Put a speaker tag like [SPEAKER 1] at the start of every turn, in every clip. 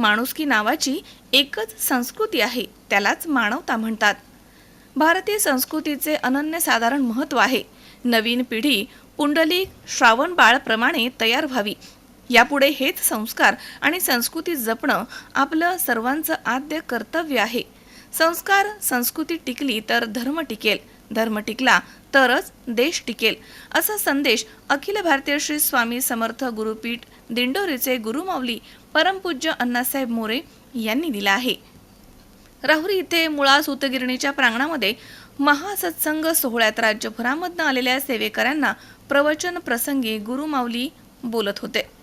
[SPEAKER 1] माणुसकी नावाची एकच संस्कृती आहे त्यालाच मानवता म्हणतात. भारतीय संस्कृतीचे अनन्यसाधारण महत्त्व आहे. नवीन पिढी पुंडलिक श्रावण बाळप्रमाणे तयार व्हावी. यापुढे हेच संस्कार आणि संस्कृती जपणं आपलं सर्वांचं आद्य कर्तव्य आहे. संस्कार संस्कृती टिकली तर धर्म टिकेल. धर्म टिकला तरच देश टिकेल असा संदेश अखिल भारतीय श्री स्वामी समर्थ गुरुपीठ दिंडोरीचे गुरुमावली परमपूज्य अण्णासाहेब मोरे यांनी दिला आहे. राहुरी इथे मुळा सूतगिरणीच्या प्रांगणामध्ये महासत्संग सोहळ्यात राज्यभरामधनं आलेल्या सेवेकऱ्यांना प्रवचन प्रसंगी गुरुमावली बोलत होते.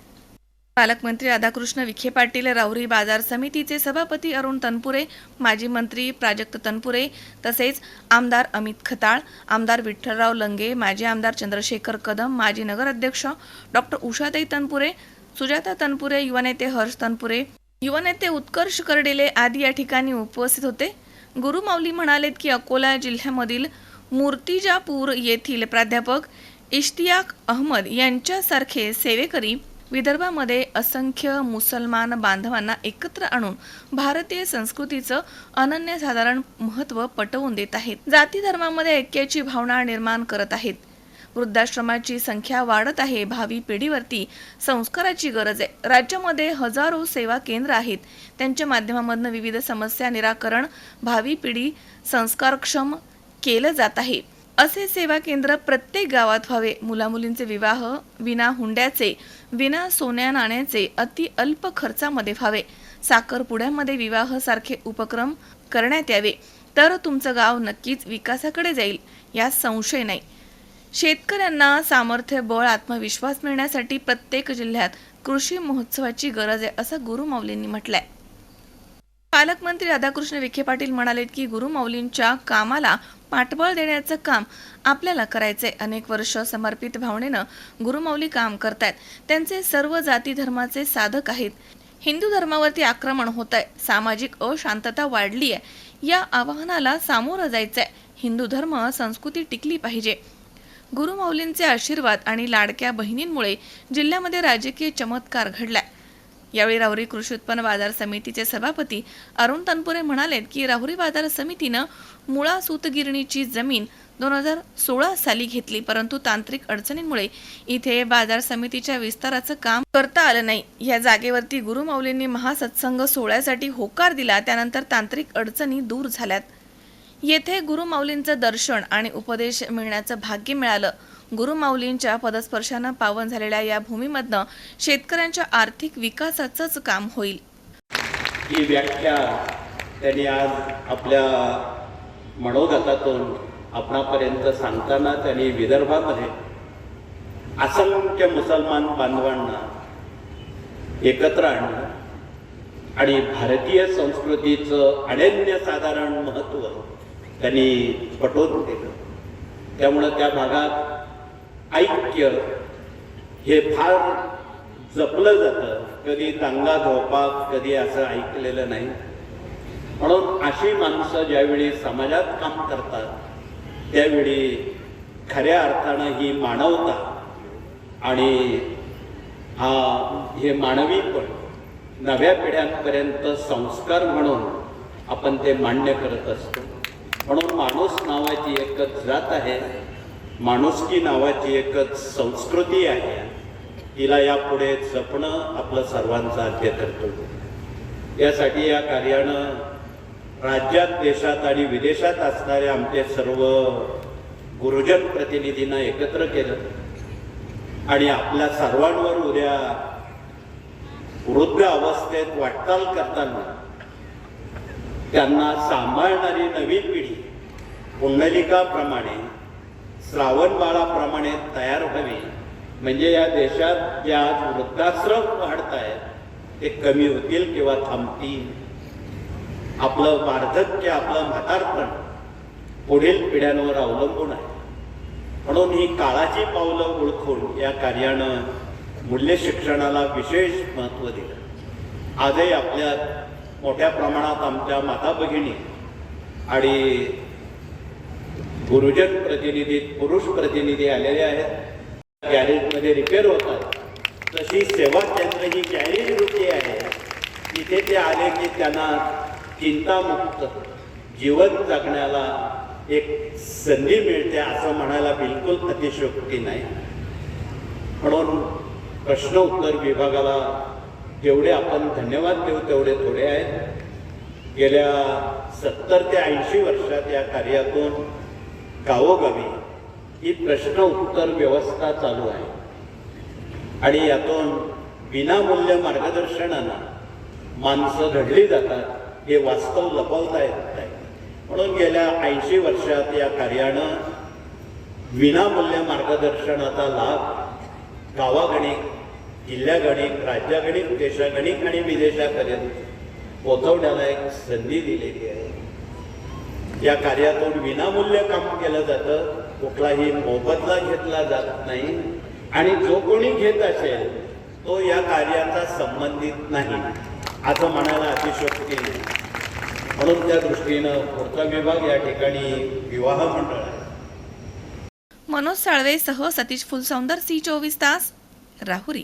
[SPEAKER 1] पालकमंत्री राधाकृष्ण विखे पाटील राहुरी बाजार समितीचे सभापती अरुण तनपुरे माजी मंत्री प्राजक्त तनपुरे तसेच आमदार अमित खताळ आमदार विठ्ठलराव लंगे माजी आमदार चंद्रशेखर कदम माजी नगराध्यक्ष डॉक्टर उषाताई तनपुरे सुजाता तनपुरे युवानेते हर्ष तनपुरे युवानेते उत्कर्ष कर्डिले आदी या ठिकाणी उपस्थित होते. गुरुमाऊली म्हणालेत की अकोला जिल्ह्यामधील मूर्तिजापूर येथील प्राध्यापक इश्तियाक अहमद यांच्यासारखे सेवेकरी विदर्भामध्ये असंख्य मुसलमान बांधवांना एकत्र आणून भारतीय संस्कृतीचं अनन्यसाधारण महत्त्व पटवून देत आहेत. जाती धर्मामध्ये ऐक्याची भावना निर्माण करत आहेत. वृद्धाश्रमाची संख्या वाढत आहे. भावी पिढीवरती संस्काराची गरज आहे. राज्यामध्ये हजारो सेवा केंद्र आहेत. त्यांच्या माध्यमामधनं विविध समस्या निराकरण भावी पिढी संस्कारक्षम केलं जात आहे. असे सेवा केंद्र प्रत्येक गावात व्हावे. मुलामुलींचे विवाह विना हुंड्याचे विना सोन्या नाण्याचे अति अल्प खर्चामध्ये व्हावे. साखरपुड्यामध्ये विवाह सारखे उपक्रम करण्यात यावे. तर तुमचं गाव नक्कीच विकासाकडे जाईल यात संशय नाही. शेतकऱ्यांना सामर्थ्य बळ आत्मविश्वास मिळण्यासाठी प्रत्येक जिल्ह्यात कृषी महोत्सवाची गरज आहे असं गुरुमाऊलींनी म्हटलंय. पालकमंत्री राधाकृष्ण विखे पाटील म्हणाले की गुरुमाऊलींच्या कामाला पाठबळ देण्याचं काम आपल्याला करायचंय. अनेक वर्ष समर्पित भावनेनं गुरुमाऊली काम करतायत. त्यांचे सर्व जाती धर्माचे साधक आहेत. हिंदू धर्मावरती आक्रमण होत आहे सामाजिक अशांतता वाढली आहे या आव्हानाला सामोरं जायचंय. हिंदू धर्म संस्कृती टिकली पाहिजे. गुरुमाऊलींचे आशीर्वाद आणि लाडक्या बहिणींमुळे जिल्ह्यामध्ये राजकीय चमत्कार घडलाय. यावेळी राहुरी कृषी उत्पन्न बाजार समितीचे सभापती अरुण तनपुरे म्हणालेत की राहुरी बाजार समितीनं मुळा सूतगिरणीची जमीन दोन हजार सोळा साली घेतली परंतु तांत्रिक अडचणींमुळे इथे बाजार समितीच्या विस्ताराचं काम करता आलं नाही. या जागेवरती गुरुमाऊलींनी महासत्संग सोहळ्यासाठी होकार दिला त्यानंतर तांत्रिक अडचणी दूर झाल्यात. येथे गुरुमाऊलींचं दर्शन आणि उपदेश मिळण्याचं भाग्य मिळालं. गुरुमाऊलींच्या पदस्पर्शानं पावन झालेल्या या भूमीमधनं शेतकऱ्यांच्या आर्थिक विकासाचंच काम होईल.
[SPEAKER 2] ही व्याख्या त्यांनी आज आपल्या मनोगतातून आपणापर्यंत सांगताना त्यांनी विदर्भामध्ये असंख्य मुसलमान बांधवांना एकत्र आणलं आणि भारतीय संस्कृतीचं अनन्यसाधारण महत्त्व त्यांनी पटवून दिलं. त्यामुळं त्या भागात ऐक्य हे फार जपलं जातं. कधी चांगला धोपा कधी असं ऐकलेलं नाही. म्हणून अशी माणसं ज्यावेळी समाजात काम करतात त्यावेळी खऱ्या अर्थानं ही मानवता आणि हा हे मानवीपण नव्या पिढ्यांपर्यंत संस्कार म्हणून आपण ते मान्य करत असतो. म्हणून माणूस नावाची एकच जात आहे. माणुसकी नावाची एकच संस्कृती आहे. तिला यापुढे जपणं आपलं सर्वांचं आद्य कर्तव्य यासाठी या कार्यानं राज्यात देशात आणि विदेशात असणाऱ्या आमचे सर्व गुरुजन प्रतिनिधींना एकत्र केलं. आणि आपल्या सर्वांवर उद्या वृद्ध अवस्थेत वाटचाल करताना त्यांना सांभाळणारी नवी पिढी पुंडलिकाप्रमाणे श्रावण बाळाप्रमाणे तयार व्हावी. म्हणजे या देशात जे आज वृद्धाश्रम वाढत आहेत ते कमी होतील किंवा थांबतील. आपलं वार्धक्य आपलं म्हातारपण पुढील पिढ्यांवर अवलंबून आहे. म्हणून ही काळाची पावलं ओळखून या कार्यानं मूल्य शिक्षणाला विशेष महत्त्व दिलं. आजही आपल्या मोठ्या प्रमाणात आमच्या माता भगिनी आणि गुरुजन प्रतिनिधी पुरुष प्रतिनिधी आलेले आहेत. गॅरेजमध्ये रिपेअर होतात. तशी सेवा केंद्र ही गॅरेज वृत्ती आहे. तिथे ते आले की त्यांना चिंतामुक्त जीवन जगण्याला एक संधी मिळते असं म्हणायला बिलकुल अतिशयोक्ती नाही. म्हणून प्रश्न उत्तर विभागाला जेवढे आपण धन्यवाद देऊ तेवढे थोडे आहेत. गेल्या सत्तर ते ऐंशी वर्षात या कार्यातून गावोगावी ही प्रश्न उत्तर व्यवस्था चालू आहे. आणि यातून विनामूल्य मार्गदर्शनानं माणसं घडली जातात हे वास्तव लपवता येत नाही म्हणून गेल्या ऐंशी वर्षात या कार्यानं विनामूल्य मार्गदर्शनाचा लाभ गावागणिक जिल्ह्यागणिक राज्यागणिक देशागणिक आणि विदेशापर्यंत पोचवण्याला एक संधी दिलेली आहे. या कार्यातून विनामूल्य काम केलं जातं. कुठलाही मोबदला घेतला जात नाही. आणि जो कोणी घेत असेल तो या कार्याचा संबंधित नाही असं म्हणायला अतिशयोक्ती नाही. म्हणून त्या दृष्टीनं पुढचा विभाग या ठिकाणी विवाह मंडळ आहे.
[SPEAKER 1] मनोज साळवे सह सतीश फुलसौंदर सी चोवीस तास राहुरी.